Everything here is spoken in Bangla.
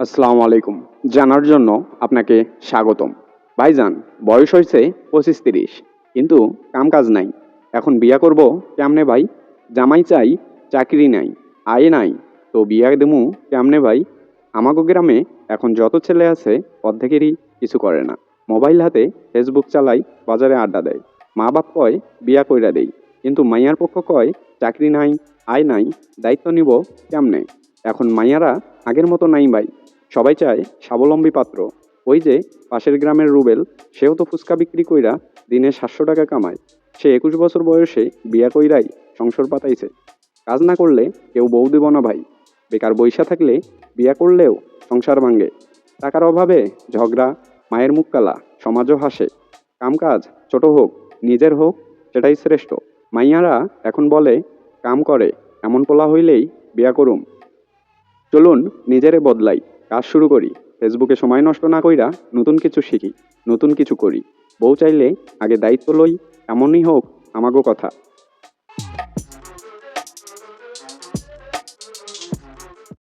আসসালামু আলাইকুম। জানার জন্য আপনাকে স্বাগতম। ভাইজান, বয়স হয়েছে পঁচিশ তিরিশ, কিন্তু কাম কাজ নাই। এখন বিয়া করব কেমনে ভাই? জামাই চাই, চাকরি নাই, আয় নাই, তো বিয়া দেমু কেমনে ভাই? আমাগো গ্রামে এখন যত ছেলে আছে, অর্ধেকেরই কিছু করে না। মোবাইল হাতে ফেসবুক চালাই, বাজারে আড্ডা দেয়। মা বাপ কয়, বিয়া কইরা দেই। কিন্তু মাইয়ার পক্ষ কয়, চাকরি নাই, আয় নাই, দায়িত্ব নিব কেমনে? এখন মাইয়ারা আগের মতো নাই ভাই। সবাই চায় স্বাবলম্বী পাত্র। ওই যে পাশের গ্রামের রুবেল, সেও তো ফুচকা বিক্রি কইরা দিনে সাতশো টাকা কামায়। সে একুশ বছর বয়সে বিয়া কইরাই সংসার পাতাইছে। কাজ না করলে কেউ বউ দেব না ভাই। বেকার বৈশা থাকলে বিয়া করলেও সংসার ভাঙ্গে টাকার অভাবে ঝগড়া, মায়ের মুখ কালা, সমাজও হাসে। কামকাজ ছোট হোক, নিজের হোক, সেটাই শ্রেষ্ঠ। মাইয়ারা এখন বলে, কাম করে, এমন পোলা হইলেই বিয়া করুম। চলুন নিজেরে বদলাই, কাজ শুরু করি। ফেসবুকে সময় নষ্ট না কইরা নতুন কিছু শিখি, নতুন কিছু করি। বউ চাইলে আগে দায়িত্ব লই, এমনই হোক, আমাগো কথা।